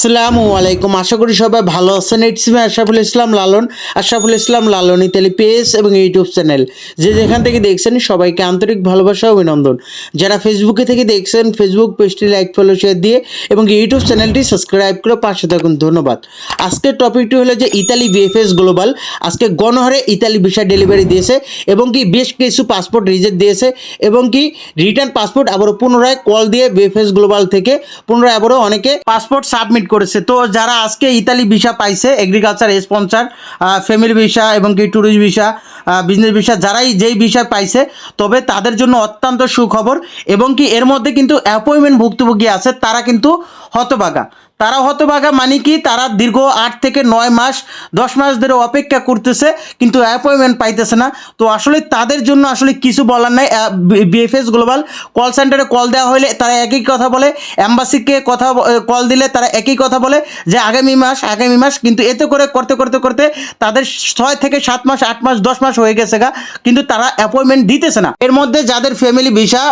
আসসালামু আলাইকুম। আশা করি সবাই ভালো আছেন। It's me Ashraful Islam Lalon. Ashraful Islam Lalon Italy page এবং ইউটিউব চ্যানেল। যে যেখান থেকে দেখছেন, সবাইকে আন্তরিক ভালোবাসা অভিনন্দন। যারা ফেসবুকে থেকে দেখছেন ফেসবুক পেজটি লাইক ফলো শেয়ার দিয়ে এবং ইউটিউব চ্যানেলটি সাবস্ক্রাইব করে পাশে থাকুন। ধন্যবাদ। আজকের টপিকটি হলো যে ইতালি বিএফএস গ্লোবাল আজকে গণহারে ইতালি ভিসা ডেলিভারি দিয়েছে এবং কি বেশ কিছু পাসপোর্ট রিজেক্ট দিয়েছে এবং কি রিটার্ন পাসপোর্ট আবারও পুনরায় কল দিয়ে বিএফএস গ্লোবাল থেকে পুনরায় আবারও অনেকে পাসপোর্ট সাবমিট করেছে। তো যারা আজকে ইতালি ভিসা পাইছে এগ্রিকালচার স্পন্সার ফ্যামিলি ভিসা এবং কি ট্যুরিস্ট ভিসা বিজনেস ভিসা, যারাই যেই ভিসা পাইছে, তবে তাদের জন্য অত্যন্ত সুখবর এবং কি এর মধ্যে কিন্তু অ্যাপয়েন্টমেন্ট ভুক্তভোগী আছে, তারা কিন্তু হতবাগা। তারা হতবাগা মানে কি, তারা দীর্ঘ আট থেকে নয় মাস, দশ মাস ধরে অপেক্ষা করতেছে, কিন্তু অ্যাপয়েন্টমেন্ট পাইতেছে না। তো আসলে তাদের জন্য আসলে কিছু বলার নাই। বিএফএস গ্লোবাল কল সেন্টারে কল দেওয়া হলে তারা একই কথা বলে অ্যাম্বাসিকে কথা কল দিলে তারা একই কথা বলে যে আগামী মাস আগামী মাস, কিন্তু এতে করে করতে করতে করতে তাদের ছয় থেকে সাত মাস, আট মাস, দশ মাস হয়ে গেছে গা, কিন্তু তারা অ্যাপয়েন্টমেন্ট দিতেছে না। এর মধ্যে যাদের ফ্যামিলি ভিসা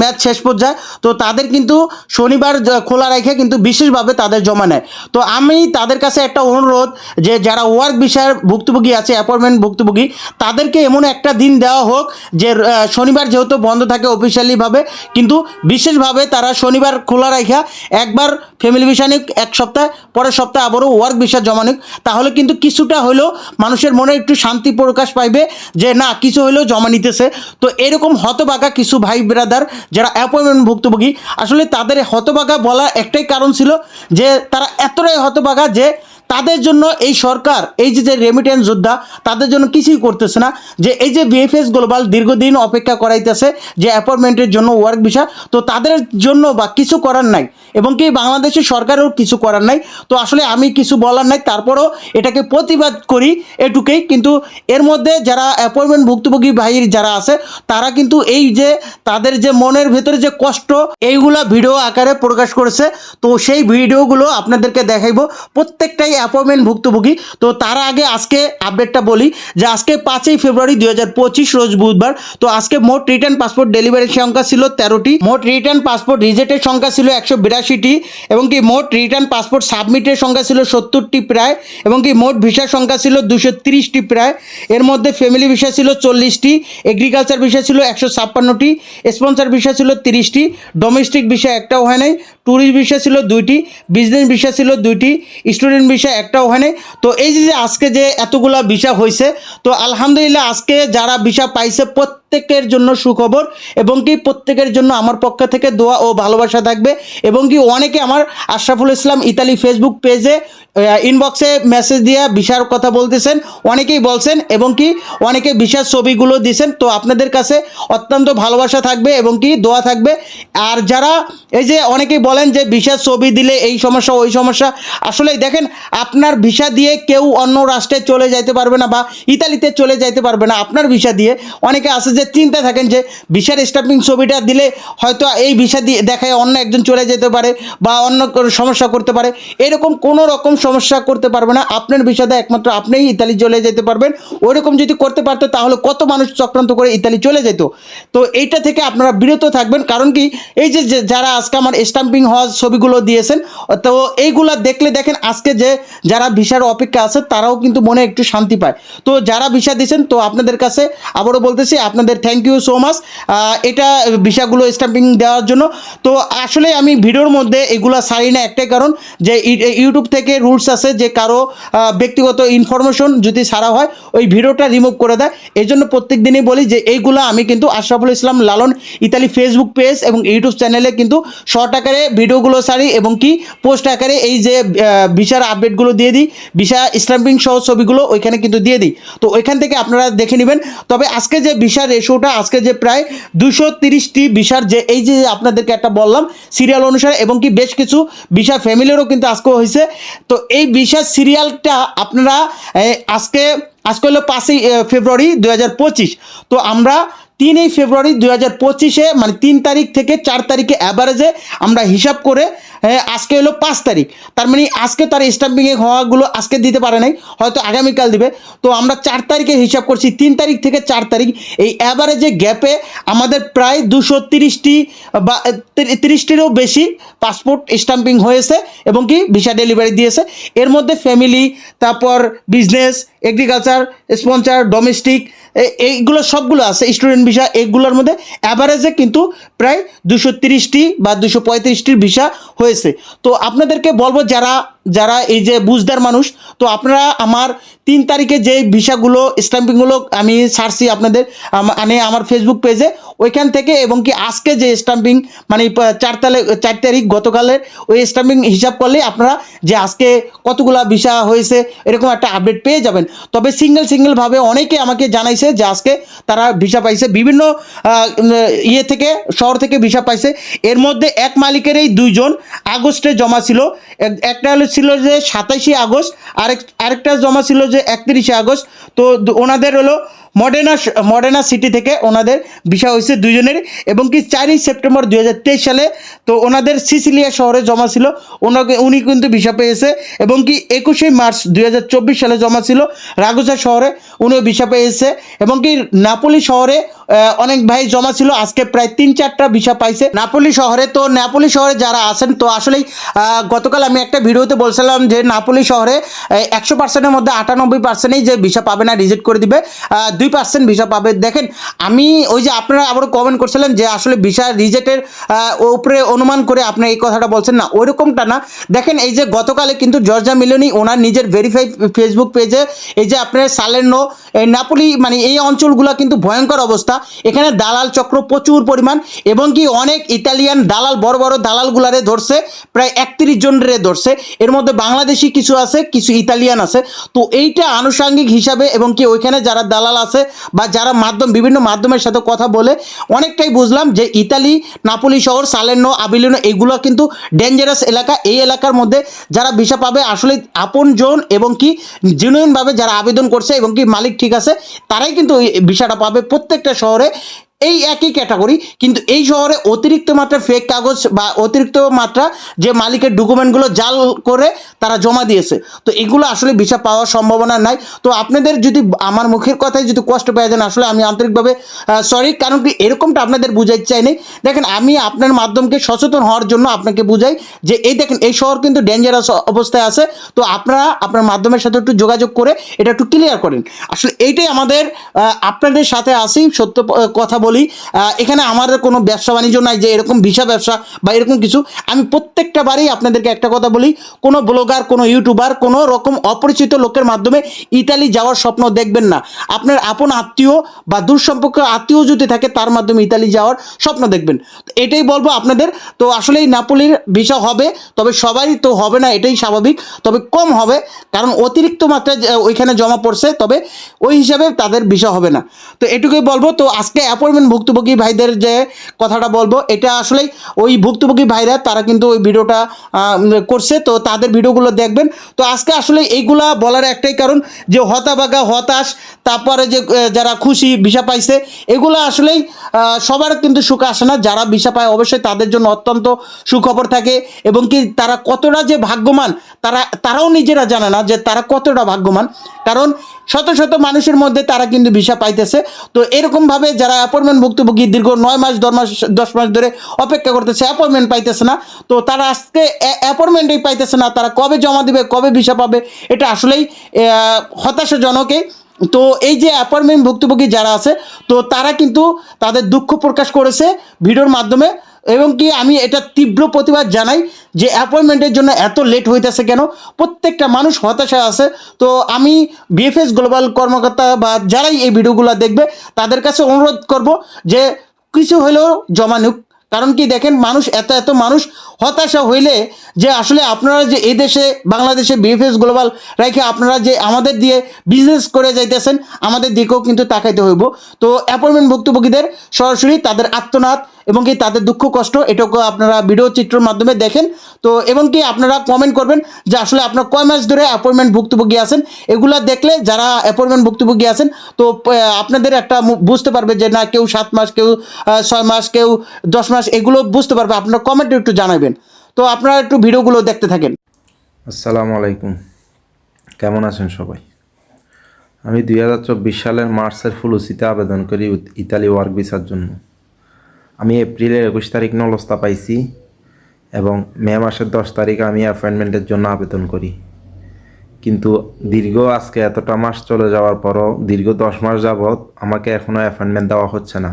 ম্যাচ শেষ পর্যায়ে, তো তাদের কিন্তু শনিবার খোলা রেখে কিন্তু বিশেষভাবে তাদের জমা নেয়। তো আমি তাদের কাছে একটা অনুরোধ যে যারা ওয়ার্ক ভিসার ভুক্তভোগী আছে অ্যাপয়েন্টমেন্ট ভুক্তভোগী, তাদেরকে এমন একটা দিন দেওয়া হোক যে শনিবার যেহেতু বন্ধ থাকে অফিসিয়ালিভাবে কিন্তু বিশেষভাবে তারা শনিবার খোলা রাখা একবার ফ্যামিলি ভিসা নিক, এক সপ্তাহ, পরের সপ্তাহে আবারও ওয়ার্ক ভিসা জমা নিক, তাহলে কিন্তু কিছুটা হলেও মানুষের মনে একটু শান্তি প্রকাশ পাইবে যে, না, কিছু হলেও জমা নিতেছে। তো এরকম হতবাগা কিছু ভাই ব্রাদার যারা অ্যাপয়েন্টমেন্ট ভুক্তভোগী, আসলে তাদের হতবাগা বলার একটাই কারণ ছিল যে তারা এতটাই হতবাগা যে তাদের জন্য এই সরকার, এই যে যে রেমিটেন্স যোদ্ধা, তাদের জন্য কিছুই করতেছে না। যে এই যে বিএফএস গ্লোবাল দীর্ঘদিন অপেক্ষা করাইতেছে যে অ্যাপয়েন্টমেন্টের জন্য ওয়ার্ক ভিসা তো তাদের জন্য বা কিছু করার নাই। এবং কি বাংলাদেশের সরকারেরও কিছু করার নাই। তো আসলে আমি কিছু বলার নাই, তারপরও এটাকে প্রতিবাদ করি এটুকুই। কিন্তু এর মধ্যে যারা অ্যাপয়েন্টমেন্ট ভুক্তভোগী ভাই যারা আছে, তারা কিন্তু এই যে তাদের যে মনের ভেতরে যে কষ্ট, এইগুলা ভিডিও আকারে প্রকাশ করেছে। তো সেই ভিডিওগুলো আপনাদেরকে দেখাইবো। প্রত্যেকটাই অ্যাপয়েন্টমেন্ট ভুক্তভোগী। তো তার আগে আজকে আপডেটটা বলি যে আজকে পাঁচই ফেব্রুয়ারি দুই হাজার পঁচিশ রোজ বুধবার, তো আজকে মোট রিটার্ন পাসপোর্ট ডেলিভারির সংখ্যা ছিল তেরোটি। মোট রিটার্ন পাসপোর্ট রিজেক্টের সংখ্যা ছিল একশো বিরাশিটি এবং কি মোট রিটার্ন পাসপোর্ট সাবমিটের সংখ্যা ছিল সত্তরটি প্রায় এবং কি মোট ভিসার সংখ্যা ছিল দুশো তিরিশটি প্রায়। এর মধ্যে ফ্যামিলি ভিসা ছিল চল্লিশটি এগ্রিকালচার ভিসা ছিল একশো ছাপ্পান্নটি স্পন্সর ভিসা ছিল তিরিশটি ডোমেস্টিক ভিসা একটাও হয় নাই ট্যুরিস্ট ভিসা ছিল দুইটি বিজনেস ভিসা ছিল দুইটি স্টুডেন্ট ভিসা একটাও একটা ওখানে। তো এই যে আজকে যে এতগুলা ভিসা হয়েছে তো আলহামদুলিল্লাহ আজকে যারা ভিসা পাইছে প্রত্যেকের জন্য সুখবর এবং কি প্রত্যেকের জন্য আমার পক্ষ থেকে দোয়া ও ভালোবাসা থাকবে এবং কি অনেকে আমার আশরাফুল ইসলাম ইতালি ফেসবুক পেজে ইনবক্সে মেসেজ দিয়ে ভিসার কথা বলতেছেন। অনেকেই বলছেন এবং কি অনেকে ভিসার ছবিগুলো দিয়েছেন তো আপনাদের কাছে অত্যন্ত ভালোবাসা থাকবে এবং কি দোয়া থাকবে। আর যারা এই যে অনেকেই বলেন যে ভিসার ছবি দিলে এই সমস্যা, ওই সমস্যা আসলে দেখেন আপনার ভিসা দিয়ে কেউ অন্য রাষ্ট্রে চলে যাইতে পারবে না বা ইতালিতে চলে যাইতে পারবে না আপনার ভিসা দিয়ে। অনেকে আছে যে চিন্তা থাকেন যে ভিসার স্টাম্পিং ছবিটা দিলে হয়তো এই ভিসা দিয়ে দেখায় অন্য একজন চলে যেতে পারে বা অন্য সমস্যা করতে পারে। এরকম কোনো রকম সমস্যা করতে পারবে না। আপনার ভিসাতে একমাত্র আপনিই ইতালি চলে যেতে পারবেন। ওইরকম যদি করতে পারতো তাহলে কত মানুষ চক্রান্ত করে ইতালি চলে যেত। তো এইটা থেকে আপনারা বিরত থাকবেন। কারণ কি এই যে যারা আজকে আমার স্টাম্পিং হওয়া ছবিগুলো দিয়েছেন, তো এইগুলা দেখলে দেখেন আজকে যে যারা ভিসার অপেক্ষা আছে, তারাও কিন্তু মনে একটু শান্তি পায়। তো যারা ভিসা দিয়েছেন, তো আপনাদের কাছে আবারও বলতেছি, আপনাদের থ্যাংক ইউ সো মাচ এটা ভিসাগুলো স্টাম্পিং দেওয়ার জন্য। তো আসলে আমি ভিডিওর মধ্যে এগুলা সারি না একটাই কারণ যে ইউটিউব থেকে রুলস আছে যে কারও ব্যক্তিগত ইনফরমেশন যদি সারা হয়, ওই ভিডিওটা রিমুভ করে দেয়। এই জন্য প্রত্যেক দিনই বলি যে এইগুলো আমি কিন্তু Ashraful Islam Lalon Italy Facebook page এবং ইউটিউব চ্যানেলে কিন্তু শর্ট আকারে ভিডিওগুলো সারি এবং কি পোস্ট আকারে এই যে ভিসার আপডেটগুলো দিয়ে দিই, ভিসা স্ট্যাম্পিং সহ ছবিগুলো ওইখানে কিন্তু দিয়ে দিই। তো ওইখান থেকে আপনারা দেখে নেবেন। তবে আজকে যে ভিসার রেশোটা আজকে যে প্রায় দুশো তিরিশটি ভিসার যে, এই যে আপনাদেরকে একটা বললাম সিরিয়াল অনুসারে এবং কি বেশ কিছু ভিসা ফ্যামিলিরও কিন্তু আজকে হয়েছে তো এই ভিসার সিরিয়ালটা আপনারা আজকে আজকে হলো পাঁচই ফেব্রুয়ারি দু হাজার পঁচিশ। তো আমরা তিনই ফেব্রুয়ারি দুই হাজার পঁচিশে মানে তিন তারিখ থেকে চার তারিখে অ্যাভারেজে আমরা হিসাব করে হ্যাঁ, আজকে হলো পাঁচ তারিখ। তার মানে আজকে তার স্টাম্পিংয়ে হওয়াগুলো আজকে দিতে পারে নাই হয়তো আগামীকাল দিবে। তো আমরা চার তারিখে হিসাব করছি তিন তারিখ থেকে চার তারিখ। এই অ্যাভারেজে গ্যাপে আমাদের প্রায় দুশো তিরিশটি বা তিরিশটিরও বেশি পাসপোর্ট স্টাম্পিং হয়েছে এবং কি ভিসা ডেলিভারি দিয়েছে। এর মধ্যে ফ্যামিলি তারপর বিজনেস এগ্রিকালচার স্পন্সার ডোমেস্টিক এইগুলো সবগুলো আছে স্টুডেন্ট ভিসা এইগুলোর মধ্যে অ্যাভারেজে কিন্তু প্রায় দুশো তিরিশটি বা দুশো পঁয়ত্রিশটির ভিসা হয়েছে। তো আপনাদেরকে বলব যারা যারা এই যে বুঝদার মানুষ, তো আপনারা আমার তিন তারিখে যে ভিসাগুলো, স্ট্যাম্পিংগুলো আমি ছাড়ছি আপনাদের মানে আমার ফেসবুক পেজে ওইখান থেকে এবং কি আজকে যে স্টাম্পিং মানে চার তালে চার তারিখ গতকালের ওই স্টাম্পিং হিসাব করলে আপনারা যে আজকে কতগুলা ভিসা হয়েছে, এরকম একটা আপডেট পেয়ে যাবেন। তবে সিঙ্গেল সিঙ্গেলভাবে অনেকে আমাকে জানাইছে যে আজকে তারা ভিসা পাইছে। বিভিন্ন ইয়ে থেকে, শহর থেকে ভিসা পাইছে। এর মধ্যে এক মালিকেরই দুইজন আগস্টে জমা ছিল। একটা হলো ছিল যে সাতাশে আগস্ট আরেক, আরেকটা জমা ছিল যে একত্রিশে আগস্ট, তো ওনাদের হলো মডেনা মডেনা সিটি থেকে ওনাদের ভিসা হয়েছে দুজনের এবং কি চারই সেপ্টেম্বর দুই হাজার তেইশ সালে, তো ওনাদের সিসিলিয়া শহরে জমা ছিল, ওনাকে, উনি কিন্তু ভিসা পেয়েছে, এবং কি একুশে মার্চ দুই হাজার চব্বিশ সালে জমা ছিল রাগুসা শহরে, উনিও ভিসা পেয়েছে, এবং কি নাপোলি শহরে অনেক ভাই জমা ছিল, আজকে প্রায় তিন চারটা ভিসা পাইছে। নাপোলি শহরে, তো নাপোলি শহরে যারা আছেন, তো আসলেই গতকাল আমি একটা ভিডিওতে বলছিলাম যে নাপোলি শহরে একশো পার্সেন্টের মধ্যে আটানব্বই পার্সেন্টই যে ভিসা পাবে না রিজেক্ট করে দিবে দুই পার্সেন্ট ভিসা পাবে। দেখেন, আমি ওই যে আপনারা আবারও কমেন্ট করছিলেন যে আসলে ভিসা রিজেক্টের উপরে অনুমান করে আপনি এই কথাটা বলছেন না। ওইরকমটা না। দেখেন, এই যে গতকালে কিন্তু জর্জা মিলনি, ওনার নিজের ভেরিফাই ফেসবুক পেজে এই যে আপনার সালেন্নো এই নাপোলি মানে এই অঞ্চলগুলো কিন্তু ভয়ঙ্কর অবস্থা। এখানে দালাল চক্র প্রচুর পরিমাণ, এবং কি অনেক ইতালিয়ান দালাল, বড় বড় দালালগুলারে ধরছে, প্রায় একত্রিশ জনরে ধরছে। এর মধ্যে বাংলাদেশি কিছু আছে, কিছু ইতালিয়ান আছে। তো এইটা আনুষঙ্গিক হিসাবে এবং কি ওইখানে যারা দালাল আছে বা যারা মাধ্যম, বিভিন্ন মাধ্যমের সাথে কথা বলে, অনেকটাই বুঝলাম যে ইতালি, নাপোলি শহর সালেনো আবিলিনো, এগুলো কিন্তু ডেঞ্জারাস এলাকা। এই এলাকার মধ্যে যারা ভিসা পাবে, আসলে আপন জন এবং কি জেনুইনভাবে যারা আবেদন করছে এবং কি মালিক ঠিক আছে, তারাই কিন্তু এই ভিসাটা পাবে প্রত্যেকটা শহরে। এই একই ক্যাটাগরি কিন্তু এই শহরে অতিরিক্ত মাত্রা ফেক কাগজ বা অতিরিক্ত মাত্রা যে মালিকের ডকুমেন্টগুলো জাল করে তারা জমা দিয়েছে। তো এগুলো আসলে ভিসা পাওয়ার সম্ভাবনা নাই। তো আপনাদের যদি আমার মুখের কথায় যদি কষ্ট পেয়ে যান আসলে আমি আন্তরিকভাবে সরি কারণ কি এরকমটা আপনাদের বুঝাইতে চাইনি দেখেন, আমি আপনার মাধ্যমকে সচেতন হওয়ার জন্য আপনাকে বুঝাই যে, এই দেখেন, এই শহর কিন্তু ডেঞ্জারাস অবস্থায় আছে। তো আপনারা আপনার মাধ্যমের সাথে একটু যোগাযোগ করে এটা একটু ক্লিয়ার করেন। আসলে এইটাই আমাদের আপনাদের সাথে আসি সত্য কথা বলি এখানে আমার কোনো ব্যবসা বাণিজ্য নাই যে এরকম ভিসা ব্যবসা বা এরকম কিছু। আমি প্রত্যেকটা বারেই আপনাদেরকে একটা কথা বলি, কোনো ব্লগার, কোনো ইউটিউবার, কোনো রকম অপরিচিত লোকের মাধ্যমে ইতালি যাওয়ার স্বপ্ন দেখবেন না। আপনার আপন আত্মীয় বা দূর সম্পর্ক আত্মীয় যদি থাকে, তার মাধ্যমে ইতালি যাওয়ার স্বপ্ন দেখবেন। এটাই বলব আপনাদের, তো আসলে এই নাপোলির ভিসা হবে, তবে সবাই তো হবে না, এটাই স্বাভাবিক। তবে কম হবে, কারণ অতিরিক্ত মাত্রায় ওইখানে জমা পড়ছে, তবে ওই হিসাবে তাদের ভিসা হবে না। তো এটুকুই বলব, তো আজকে অ্যাপয়েন্টমেন্ট ভুক্তভোগী ভাইদের যে কথাটা বলব, এটা আসলেই ওই ভুক্তভোগী ভাইরা, তারা কিন্তু ওই ভিডিওটা করছে। তো তাদের ভিডিওগুলো দেখবেন। তো আজকে আসলে এইগুলা বলার একটাই কারণ যে হতাবাগা, হতাশ, তারপরে যে যারা খুশি, ভিসা পাইছে, এগুলো আসলেই সবার কিন্তু সুখ আসে না। যারা ভিসা পায় অবশ্যই তাদের জন্য অত্যন্ত সুখবর থাকে এবং কি তারা কতটা যে ভাগ্যমান, তারা, তারাও নিজেরা জানে না যে তারা কতটা ভাগ্যবান কারণ শত শত মানুষের মধ্যে তারা কিন্তু ভিসা পাইতেছে। তো এরকমভাবে যারা অ্যাপয়েন্টমেন্ট ভুক্তভোগী দীর্ঘ নয় মাস, দশ মাস দশ মাস ধরে অপেক্ষা করতেছে অ্যাপয়েন্টমেন্ট পাইতেছে না। তো তারা আজকে অ্যাপয়েন্টমেন্টই পাইতেছে না। তারা কবে জমা দিবে, কবে ভিসা পাবে, এটা আসলেই হতাশাজনকই তো এই যে অ্যাপয়েন্টমেন্ট ভুক্তভোগী যারা আছে, তো তারা কিন্তু তাদের দুঃখ প্রকাশ করেছে ভিডিওর মাধ্যমে। এবং কি আমি এটা তীব্র প্রতিবাদ জানাই যে অ্যাপয়েন্টমেন্টের জন্য এত লেট হইতেছে কেন? প্রত্যেকটা মানুষ হতাশা আছে। তো আমি বিএফএস গ্লোবাল কর্মকর্তা বা যারাই এই ভিডিওগুলো দেখবে, তাদের কাছে অনুরোধ করব যে কিছু হলেও জমা নিক। কারণ কি দেখেন, মানুষ, এত এত মানুষ হতাশা হইলে যে আসলে আপনারা যে এই দেশে, বাংলাদেশে বিএফএস গ্লোবাল রেখে আপনারা যে আমাদের দিয়ে বিজনেস করে যাইতেছেন, আমাদের দিকেও কিন্তু তাকাইতে হইব। তো অ্যাপয়েন্টমেন্ট ভুক্তভোগীদের সরাসরি তাদের আত্মনাথ এবং কি তাদের দুঃখ, কষ্ট, এটাকে আপনারা ভিডিও চিত্রের মাধ্যমে দেখেন। তো এবং কি আপনারা কমেন্ট করবেন যে আসলে আপনার কয় মাস ধরে অ্যাপয়েন্টমেন্ট ভুক্তভোগী আছেন? এগুলা দেখলে যারা অ্যাপয়েন্টমেন্ট ভুক্তভোগী আছেন, তো আপনাদের একটা বুঝতে পারবে যে না, কেউ সাত মাস, কেউ ছয় মাস, কেউ দশ মাস, এগুলো বুঝতে পারবে। আপনারা কমেন্টে একটু জানাবেন। তো আপনারা একটু ভিডিওগুলো দেখতে থাকেন। আসসালামু আলাইকুম। কেমন আছেন সবাই? আমি দুই হাজার চব্বিশ সালের মার্চের ফুলুসিতে আবেদন করি ইতালি ওয়ার্ক ভিসার জন্য। আমি এপ্রিলের একুশ তারিখ নলস্তা পাইছি এবং মে মাসের দশ তারিখ আমি অ্যাপয়েন্টমেন্টের জন্য আবেদন করি। কিন্তু দীর্ঘ আজকে এতটা মাস চলে যাওয়ার পরও দীর্ঘ দশ মাস যাবৎ আমাকে এখনও অ্যাপয়েন্টমেন্ট দেওয়া হচ্ছে না।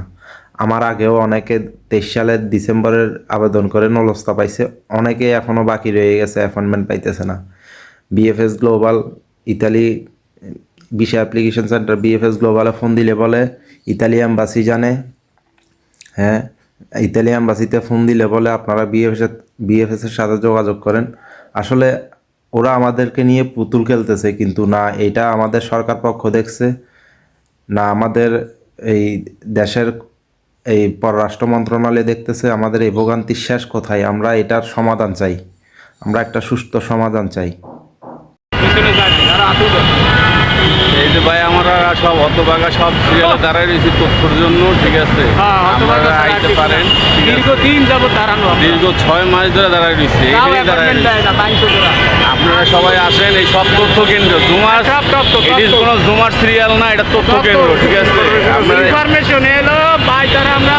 আমার আগেও অনেকে তেইশ সালের ডিসেম্বরের আবেদন করে নলস্তা পাইছে, অনেকেই এখনও বাকি রয়ে গেছে অ্যাপয়েন্টমেন্ট পাইতেছে না। VFS global Italy visa application centre VFS গ্লোবালে phone দিলে বলে, ইতালি অ্যাম্বাসি জানে। হ্যাঁ ইতালি অ্যাম্বাসিতে ফোন দিলে বলে, আপনারা বিএফএস বিএফএস এর সাথে যোগাযোগ করেন। আসলে ওরা আমাদেরকে নিয়ে পুতুল খেলতেছে কিন্তু না, এটা আমাদের সরকার পক্ষ দেখছে, না আমাদের এই দেশের এই পররাষ্ট্র মন্ত্রণালয় দেখতেছে, আমাদের এই ভোগান্তির শেষ কোথায়, আমরা এটার সমাধান চাই, আমরা একটা সুস্থ সমাধান চাই। এই যে ভাই আমরা সব হতবাগা সব সিরিয়ালে দাঁড়ায় রয়েছি তথ্যর জন্য ঠিক আছে? আপনারা আইতে পারেন দীর্ঘদিন যাবত দাঁড়ানো দীর্ঘ ছয় মাস ধরে দাঁড়ায় রয়েছে। আপনারা সবাই আসেন এই সব তথ্য কেন্দ্র জুমার it কোনো জুমার সিরিয়াল না এটা তথ্য কেন্দ্র ঠিক আছে? আপনারা Information এলো, ভাই তারা আমরা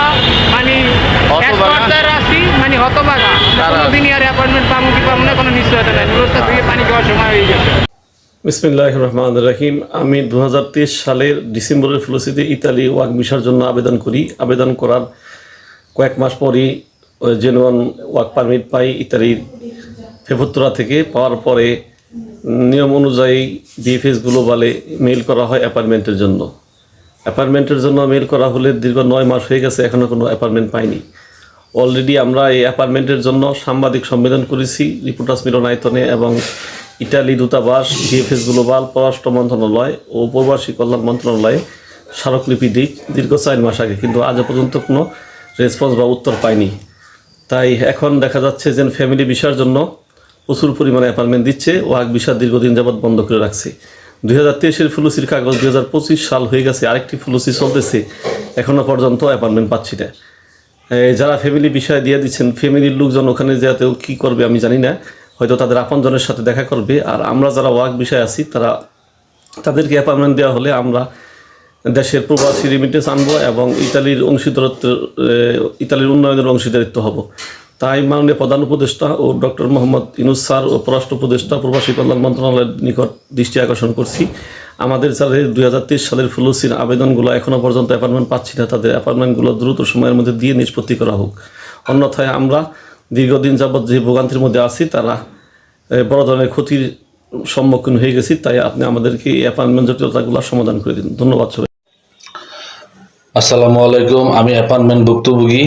মানে আছি, মানে হতবাগা। কোনোদিন আর appointment পাবো কি পাবো না, কোনো নিশ্চয়তা নাই। থেকে পানি খাওয়ার সময় হয়ে গেছে। বিসমিল্লাহ রহমান রহিম আমি দু হাজার তেইশ সালের ডিসেম্বরের ফ্লোসিতে ইতালি ওয়াক ভিসার জন্য আবেদন করি। আবেদন করার কয়েক মাস পরই জেনুয়ান ওয়াক পারমিট পাই ইতালির ফেফুত্তরা থেকে। পাওয়ার পরে নিয়ম অনুযায়ী বিএফএস বলে মেল করা হয় অ্যাপার্টমেন্টের জন্য। অ্যাপার্টমেন্টের জন্য মেইল করা হলে দীর্ঘ নয় মাস হয়ে গেছে এখনও কোনো অ্যাপার্টমেন্ট পাইনি। অলরেডি আমরা এই অ্যাপার্টমেন্টের জন্য সাংবাদিক সম্মেলন করেছি, রিপোর্টার্স মিলনায়তনে এবং ইটালি দূতাবাস বিএফএস গ্লোবাল, পররাষ্ট্র মন্ত্রণালয় ও প্রবাসী কল্যাণ মন্ত্রণালয়ে স্মারকলিপি দিই দীর্ঘ চার মাস আগে, কিন্তু আজও পর্যন্ত কোনো রেসপন্স বা উত্তর পাইনি। তাই এখন দেখা যাচ্ছে যে ফ্যামিলি বিষয়ের জন্য প্রচুর পরিমাণে অ্যাপার্টমেন্ট দিচ্ছে ওয়ার্ক বিষয় দীর্ঘদিন যাবৎ বন্ধ করে রাখছে। দুই হাজার তেইশের ফুলুসির কাগজ দুই হাজার পঁচিশ সাল হয়ে গেছে, আরেকটি ফুলুসি চলতেছে এখনও পর্যন্ত অ্যাপার্টমেন্ট পাচ্ছি না। যারা ফ্যামিলি বিষয় দিয়ে দিচ্ছেন, ফ্যামিলির লোকজন ওখানে যেতেও কী করবে আমি জানি না হয়তো তাদের আপনজনের সাথে দেখা করবে। আর আমরা যারা ওয়াক বিষয় আছি, তারা তাদেরকে অ্যাপার্টমেন্ট দেওয়া হলে আমরা দেশের প্রবাসী রিমিটেন্স আনব এবং ইতালির অংশীদারত্ব ইতালির উন্নয়নের অংশীদারিত্ব হব। তাই মাননীয় প্রধান উপদেষ্টা ও ডক্টর মোহাম্মদ ইনুস স্যার ও পররাষ্ট্র উপদেষ্টা, প্রবাসী কল্যাণ মন্ত্রণালয়ের নিকট দৃষ্টি আকর্ষণ করছি। আমাদের যাদের দুই হাজার তেইশ সালের ফুলসির আবেদনগুলো এখনও পর্যন্ত অ্যাপার্টমেন্ট পাচ্ছি না, তাদের অ্যাপার্টমেন্টগুলো দ্রুত সময়ের মধ্যে দিয়ে নিষ্পত্তি করা হোক। অন্যথায় আমরা দীর্ঘদিন যাবৎ যে ভোগান্তির মধ্যে আছি, তারা বড় ধরনের ক্ষতির সম্মুখীন হয়ে গেছি, তাই আপনি আমাদেরকে এই অ্যাপার্টমেন্ট জটিলতাগুলো সমাধান করে দিন। ধন্যবাদ সবাই আসসালামু আলাইকুম, আমি অ্যাপার্টমেন্ট ভুক্তভোগী।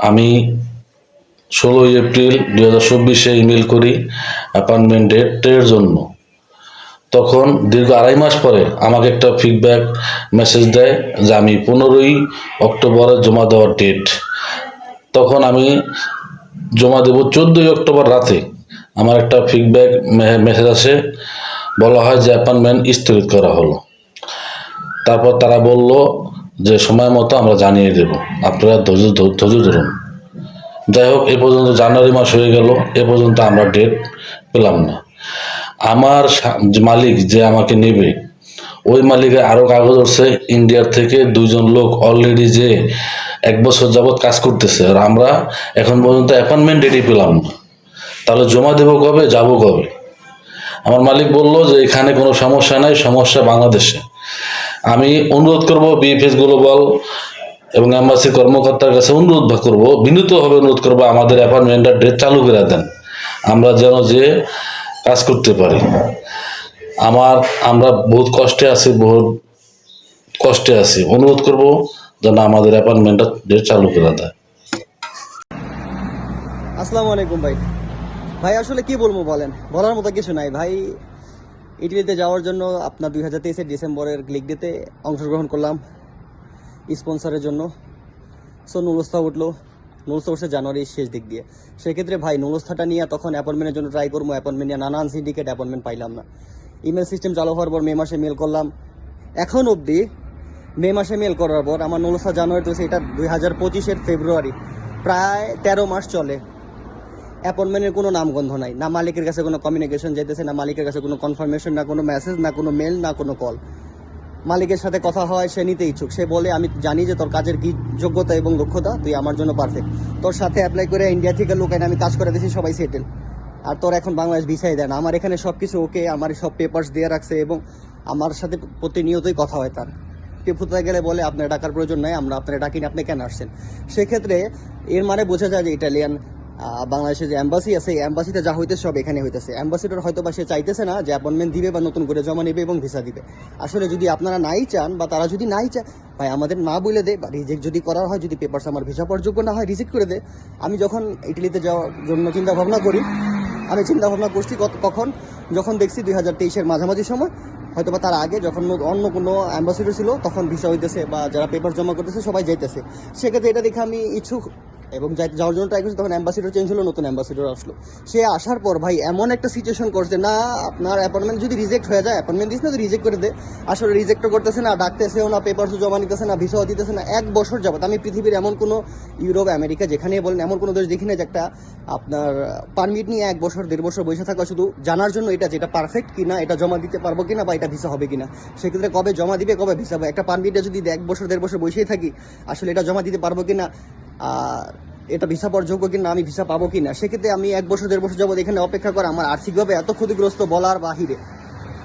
আমি ষোলোই এপ্রিল দু হাজার চব্বিশে ইমেল করি অ্যাপার্টমেন্ট ডেটের জন্য। তখন দীর্ঘ আড়াই মাস পরে আমাকে একটা ফিডব্যাক মেসেজ দেয় যে আমি পনেরোই অক্টোবরে জমা দেওয়ার ডেট তখন আমি জমা দেব চোদ্দোই অক্টোবর রাতে। আমার একটা ফিডব্যাক মেসেজ আসে, বলা হয় যে অ্যাপার্টমেন্ট স্থগিত করা হলো। তারপর তারা বলল যে সময় মতো আমরা জানিয়ে দেব। আপনারা ধৈর্য ধৈর্য ধরুন। যাই হোক, এ পর্যন্ত জানুয়ারি মাস হয়ে গেল। এ পর্যন্ত আমরা ডেট পেলাম না। আমার মালিক যে আমাকে নেবে ওই মালিকের আরও কাগজ আছে, ইন্ডিয়ার থেকে দুইজন লোক অলরেডি যে এক বছর যাবৎ কাজ করতেছে। আর আমরা এখন পর্যন্ত অ্যাপয়েন্টমেন্ট ডেটই পেলাম না। তাহলে জমা দেবো কবে, যাব কবে? আমার মালিক বলল যে, এখানে কোনো সমস্যা নাই, সমস্যা বাংলাদেশে। আমি অনুরোধ করব বিএফএস গ্লোবাল এবং এম্বাসি কর্মকর্তার কাছে অনুরোধ করব, বিনীতভাবে অনুরোধ করব, আমাদের অ্যাপার্টমেন্টটা ডেট চালু করে দেন। আমরা যেন যে কাজ করতে পারি। আমার, আমরা বহুত কষ্টে আছি, বহুত কষ্টে আছি। অনুরোধ করব যেন আমাদের অ্যাপার্টমেন্টটা চালু করে দেয়। আসসালামু আলাইকুম ভাই। ভাই, আসলে কি বলব বলেন? বলার মতো কিছু নাই। ভাই, ইটালিতে যাওয়ার জন্য আপনার দুই হাজার তেইশের ডিসেম্বরের ক্লিক ডেতে অংশগ্রহণ করলাম স্পন্সরের জন্য। সো নুরস্থা উঠল। নুরস্থা উঠছে জানুয়ারির শেষ দিক দিয়ে। সেক্ষেত্রে ভাই নুরস্থাটা নিয়ে তখন অ্যাপয়েন্টমেন্টের জন্য ট্রাই করব। অ্যাপয়েন্টমেন্ট নিয়ে নানান সিন্ডিকেট অ্যাপয়েন্টমেন্ট পাইলাম না। ইমেল সিস্টেম চালু হওয়ার পর মে মাসে মেল করলাম। এখন অবধি মে মাসে মেল করার পর আমার নুরস্থা জানুয়ারি তো এটা দুই হাজার পঁচিশের ফেব্রুয়ারি, প্রায় তেরো মাস চলে। অ্যাপয়েন্টমেন্টের কোনো নামগন্ধ নাই, না মালিকের কাছে কোনো কমিউনিকেশন যেতেছে না মালিকের কাছে কোনো কনফার্মেশন না কোনো মেসেজ না কোনো মেল না কোনো কল মালিকের সাথে কথা হয়, সে নিতে ইচ্ছুক। সে বলে, আমি জানি যে তোর কাজের কি যোগ্যতা এবং দক্ষতা, তুই আমার জন্য পারফেক্ট তোর সাথে অ্যাপ্লাই করে ইন্ডিয়া থেকে লোক আমি কাজ করে দিয়েছি সবাই সেটেল আর তোর এখন বাংলাদেশ ভিসাই দেয় না আমার এখানে সব কিছু ওকে, আমার সব পেপার্স দিয়ে রাখছে এবং আমার সাথে প্রতিনিয়তই কথা হয় তার। টিপুতে গেলে বলে, আপনার ডাকার প্রয়োজন নাই, আমরা আপনার ডাকিনি, আপনি কেন আসছেন? সেক্ষেত্রে এর মানে বোঝা যায় যে ইটালিয়ান বাংলাদেশে যে অ্যাম্বাসি আছে, এই অ্যাম্বাসিতে যা হইতেছে সব এখানে হইতেছে। অ্যাম্বাসিডর হয়তো বা সে চাইতেছে না যে অ্যাপয়েন্টমেন্ট দিবে বা নতুন করে জমা নেবে এবং ভিসা দিবে। আসলে যদি আপনারা নাই চান বা তারা যদি নাই চান ভাই, আমাদের না বলে দে বা রিজেক্ট যদি করার হয়, যদি পেপারস আমার ভিসা পাওয়ার যোগ্য না হয় রিজেক্ট করে দে। আমি যখন ইটালিতে যাওয়ার জন্য চিন্তা ভাবনা করি আমি চিন্তা ভাবনা করছি কত- কখন, যখন দেখছি দুই হাজার তেইশের মাঝামাঝি সময় হয়তো বা তার আগে যখন অন্য কোনো অ্যাম্বাসিডর ছিল, তখন ভিসা হইতেছে বা যারা পেপার জমা করতেছে, সবাই যাইতেছে। সেক্ষেত্রে এটা দেখে আমি ইচ্ছুক এবং যাওয়ার জন্য ট্রাই করছি, তখন অ্যাম্বাসিডর চেঞ্জ হলো, নতুন অ্যাম্বাসিডর আসলো। সে আসার পর ভাই এমন একটা সিচুয়েশন করছে, না, আপনার অ্যাপয়েন্টমেন্ট যদি রিজেক্ট হয়ে যায় অ্যাপয়েন্টমেন্ট দিস না, তো রিজেক্ট করে দে। আসলে রিজেক্টও করতেছে না ডাকতেছেও না পেপারসও জমা নিতেছে না ভিসাও দিতেছে না, এক বছর যাবত আমি পৃথিবীর এমন কোনো ইউরোপ আমেরিকা যেখানে বলেন, এমন কোনো দেশ দেখি না যে একটা আপনার পারমিট নিয়ে এক বছর, দেড় বছর বসে থাকা, শুধু জানার জন্য এটা যে এটা পারফেক্ট কিনা, এটা জমা দিতে পারব কিনা, বা এটা ভিসা হবে কিনা। সেক্ষেত্রে কবে জমা দিবে, কবে ভিসা হবে? একটা পারমিটে যদি এক বছর, দেড় বছর বসেই থাকি, আসলে এটা জমা দিতে পারব কিনা? এটা ভিসা পাওয়ার যোগ্য কিনা, আমি ভিসা পাবো কিনা, সেক্ষেত্রে আমি এক বছর, দেড় বছর যাব এখানে অপেক্ষা করে আমার আর্থিকভাবে এত ক্ষতিগ্রস্ত বলার বাহিরে।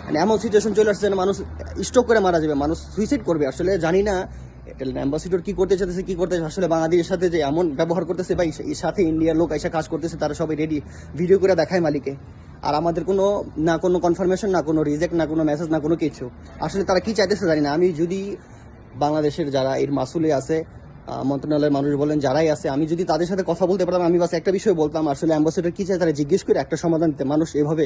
মানে এমন সিচুয়েশন চলে আসছে যে মানুষ স্ট্রোক করে মারা যাবে, মানুষ সুইসাইড করবে। আসলে জানি না অ্যাম্বাসিডর কি করতে চাইতেছে, কি করতে আসলে বাংলাদেশের সাথে যে এমন ব্যবহার করতেছে বা এই- সাথে ইন্ডিয়ার লোক এসে কাজ করতেছে, তারা সবাই রেডি ভিডিও করে দেখায় মালিকে আর আমাদের কোনো, না কোনো কনফার্মেশন না কোনো রিজেক্ট না কোনো মেসেজ না কোনো কিছু। আসলে তারা কি চাইতেছে জানি না। আমি যদি বাংলাদেশের যারা এর মাসুলে আছে মন্ত্রণালয়ের মানুষ বলেন, যারাই আছে, আমি যদি তাদের সাথে কথা বলতে পারতাম, আমি বাস একটা বিষয় বলতাম, আসলে অ্যাম্বাসেডার কি চায় তারা জিজ্ঞেস করে একটা সমাধান দিতে। মানুষ এভাবে